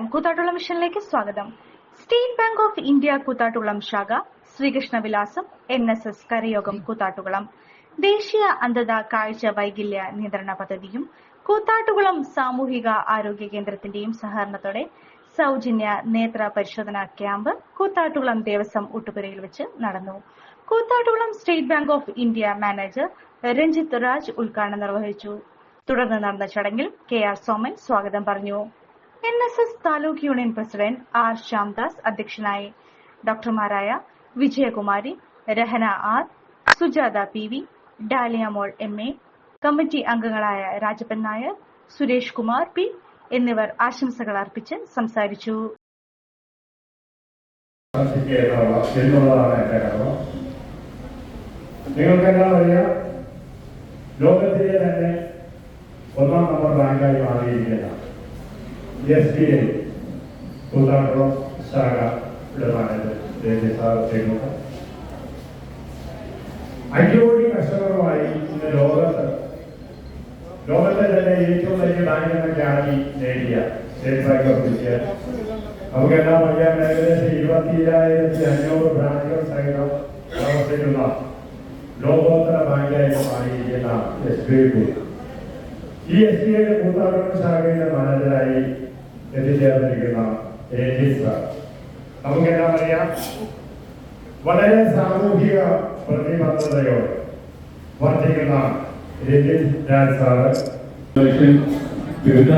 നമസ്കാരം. കൂത്താട്ടുളം മിഷനിലേക്ക് സ്വാഗതം. State Bank of India Koothattukulam ശാഖ Sreekrishna Vilasam N S S കരയോഗം Koothattukulam ദേശീയ അന്ധത കാഴ്ച വൈകല്യ നിയന്ത്രണ പദ്ധതിയും കൂത്താട്ടുകുളം സാമൂഹിക ആരോഗ്യ കേന്ദ്രത്തിന്റെയും സഹകരണത്തോടെ സൗജന്യ നേത്ര പരിശോധനാ ക്യാമ്പ് കൂത്താട്ടുകുളം ദേവസ്വം ഒട്ടുപുരയിൽ വെച്ച് നടന്നു. Koothattukulam State Bank of India manager Ranjith Raj ഉദ്ഘാടനം നിർവഹിച്ചു. തുടർന്ന് നടന്ന ചടങ്ങിൽ കെ ആർ സോമൻ സ്വാഗതം പറഞ്ഞു. N S S taluk union president R Shyamdas അധ്യക്ഷനായി ഡോക്ടർമാരായ Vijayakumari Rehana R Sujatha P V Daliyamol M A committee അംഗങ്ങളായ രാജപ്പൻ നായർ സുരേഷ് കുമാർ പി എന്നിവർ ആശംസകൾ അർപ്പിച്ച് സംസാരിച്ചു. ലോകത്തിലെ തന്നെ ഒന്നാം നമ്പർ റാങ്കായി മാറിയിരിക്കുന്ന എസ് ബി ഐ കൂത്താട്ടുളം ശാഖ മാനേജർ ചെയ്യുന്നത് അടിയോടി കർഷകരുമായി ഇന്ന് ലോകത്ത് ലോകത്തെ തന്നെ ഏറ്റവും വലിയ ബാങ്ക് എന്ന ഖ്യാതി നേടിയ സ്റ്റേറ്റ് ബാങ്ക് ഓഫ് ഇന്ത്യ നമുക്കെല്ലാം അറിയാം ഏകദേശം ഇരുപത്തിയിരായിരത്തി അഞ്ഞൂറ് ബ്രാഞ്ചുകൾ സഹിതം പ്രവർത്തിക്കുന്ന ലോകോത്തര ബാങ്കായി മാറിയിരിക്കുന്ന എസ് ബി ഐ ഈ എസ് ബി ഐയുടെ കൂത്താട്ടം ശാഖയുടെ മാനേജരായി എത്തിച്ചേർന്നിരിക്കുന്ന രഞ്ജിത് സാർ നമുക്കെല്ലാം അറിയാം വളരെ സാമൂഹിക പ്രതിബദ്ധതയോട് വർദ്ധിക്കുന്ന സാറ്. വിവിധ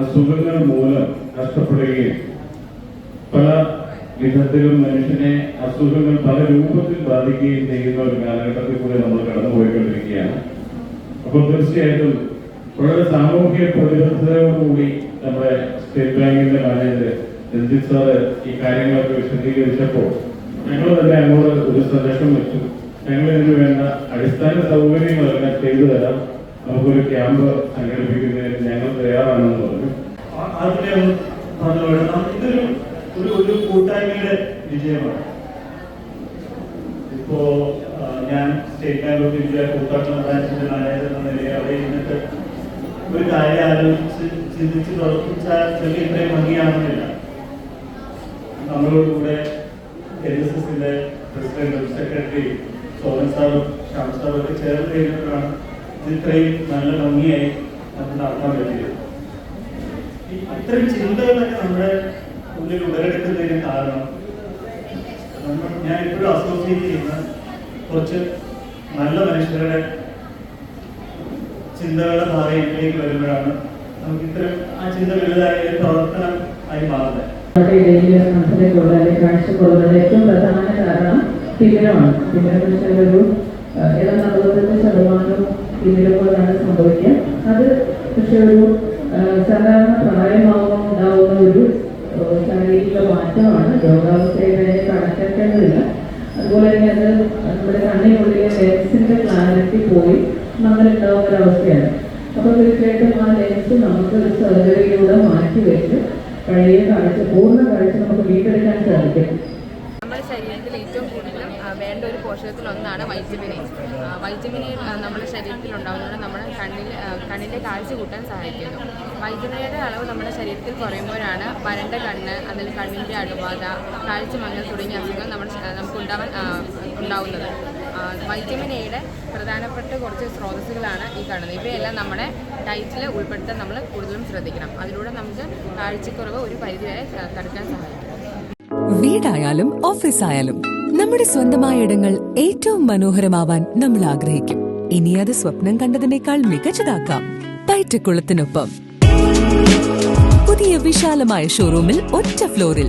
അസുഖങ്ങൾ മൂലം നഷ്ടപ്പെടുകയും പല വിധത്തിലും മനുഷ്യനെ അസുഖങ്ങൾ പല രൂപത്തിൽ ബാധിക്കുകയും ചെയ്യുന്ന ഒരു കാലഘട്ടത്തിൽ കൂടെ നമ്മൾ കടന്നുപോയിക്കൊണ്ടിരിക്കുകയാണ്. അപ്പോൾ തീർച്ചയായിട്ടും വളരെ സാമൂഹിക പ്രതിബദ്ധതയോടുകൂടി നമ്മുടെ സ്റ്റേറ്റ് ബാങ്കിന്റെ മാനേജർ രഞ്ജിത് സാറ് ഈ കാര്യങ്ങളൊക്കെ വിശദീകരിച്ചപ്പോൾ ഞങ്ങൾ തന്നെ അങ്ങോട്ട് ഒരു സന്ദേശം വെച്ചു. ഞങ്ങൾ ഇതിന് വേണ്ട അടിസ്ഥാന സൗകര്യങ്ങളെല്ലാം ചെയ്തു തരാം. നമുക്കൊരു ക്യാമ്പ് സംഘടിപ്പിക്കുന്നതിന് ഞങ്ങൾ തയ്യാറാണെന്ന് പറഞ്ഞു. ഇതൊരു ഒരു ഒരു കൂട്ടായ്മയുടെ വിജയമാണ്. ഇപ്പോ ഞാൻ State Bank of India Koothattam ബ്രാഞ്ചിന്റെ manager എന്ന നിലയിൽ അവിടെ ഇരുന്നിട്ട് ഒരു കാര്യം ആലോചിച്ച് ചിന്തിച്ച് പ്രവർത്തിച്ചാൽ ചെറിയ ഇത്രയും ഭംഗിയാണെന്നില്ല. നമ്മളോടുകൂടെ എൻ എസ് എസിന്റെ പ്രസിഡന്റും സെക്രട്ടറി സോമൻ സാറും ശ്യാം സാറും ഒക്കെ ചേർന്ന് കഴിഞ്ഞപ്പോഴാണ് ഇത് ഇത്രയും നല്ല ഭംഗിയായി നമുക്ക് നടത്താൻ പറ്റിയത്. അത്തരം ചിന്തകളൊക്കെ നമ്മുടെ ഉള്ളിൽ ഉടലെടുക്കുന്നതിന് കാരണം നമ്മൾ ഞാൻ ഇപ്പോഴും അസോസിയേറ്റ് ചെയ്യുന്ന കുറച്ച് നല്ല മനുഷ്യരുടെ ചിന്തകളുടെ ഭാഗത്തിലേക്ക് വരുമ്പോഴാണ് നമുക്ക് ആ ചിന്ത വലുതായ പ്രവർത്തനം ആയി മാറുന്നത്. ഇടയിൽ അന്ധതയ്ക്കുള്ള അല്ലെങ്കിൽ കാഴ്ചക്കുള്ളതിന്റെ ഏറ്റവും പ്രധാന കാരണം തിമിരമാണ്. തിമിരം എന്ന് വെച്ചാൽ ഒരു ഏതാണ്ട് അറുപത്തഞ്ച് ശതമാനം അത് പക്ഷെ ഒരു സാധാരണ പ്രായമാകുമ്പോൾ ഒരു ശാരീരിക മാറ്റമാണ്. രോഗാവസ്ഥയെ കണക്കാക്കേണ്ടതില്ല. അതുപോലെ തന്നെ നമ്മുടെ കണ്ണിനുള്ളിലെ ലെൻസിന്റെ ക്ലാരിറ്റി പോയി നമ്മളുണ്ടാവുന്ന ഒരവസ്ഥയാണ്. അപ്പോൾ തീർച്ചയായിട്ടും ആ ലെൻസ് നമുക്ക് ഒരു സർജറിയിലൂടെ മാറ്റി വെച്ച് പഴയ കാഴ്ച പൂർണ കാഴ്ച നമുക്ക് വീണ്ടെടുക്കാൻ സാധിക്കും. നമ്മുടെ ശരീരത്തിൽ ഏറ്റവും കൂടുതൽ വേണ്ട ഒരു പോഷകത്തിൽ ഒന്നാണ് വൈറ്റമിൻ എ. വൈറ്റമിൻ എ നമ്മുടെ ശരീരത്തിൽ ഉണ്ടാകുന്നത് നമ്മുടെ കണ്ണിൽ കണ്ണിന്റെ കാഴ്ച കൂട്ടാൻ സഹായിക്കുന്നു. വൈറ്റമിൻ എയുടെ അളവ് നമ്മുടെ ശരീരത്തിൽ കുറയുമ്പോഴാണ് വരണ്ട കണ്ണ് അതിൽ കണ്ണിന്റെ അണുബാധ കാഴ്ച മങ്ങൽ തുടങ്ങിയ അസുഖങ്ങൾ നമ്മുടെ നമുക്ക് ഉണ്ടാവാൻ ഉണ്ടാവുന്നത്. വൈറ്റമിൻ എയുടെ പ്രധാനപ്പെട്ട കുറച്ച് സ്രോതസ്സുകളാണ് ഈ കാണുന്നത്. ഇവയെല്ലാം നമ്മുടെ ഡയറ്റിൽ ഉൾപ്പെടുത്താൻ നമ്മൾ കൂടുതലും ശ്രദ്ധിക്കണം. അതിലൂടെ നമുക്ക് കാഴ്ചക്കുറവ് ഒരു പരിധിവരെ തടുക്കാൻ സഹായിക്കും. വീടായാലും ഓഫീസ് ആയാലും നമ്മുടെ സ്വന്തമായ ഇടങ്ങൾ ഏറ്റവും മനോഹരമാവാൻ നമ്മൾ ആഗ്രഹിക്കും. ഇനി അത് സ്വപ്നം കണ്ടതിനേക്കാൾ മികച്ചതാക്കാം. പൈറ്റക്കുളത്തിനൊപ്പം. പുതിയ വിശാലമായ ഷോറൂമിൽ ഒറ്റ ഫ്ലോറിൽ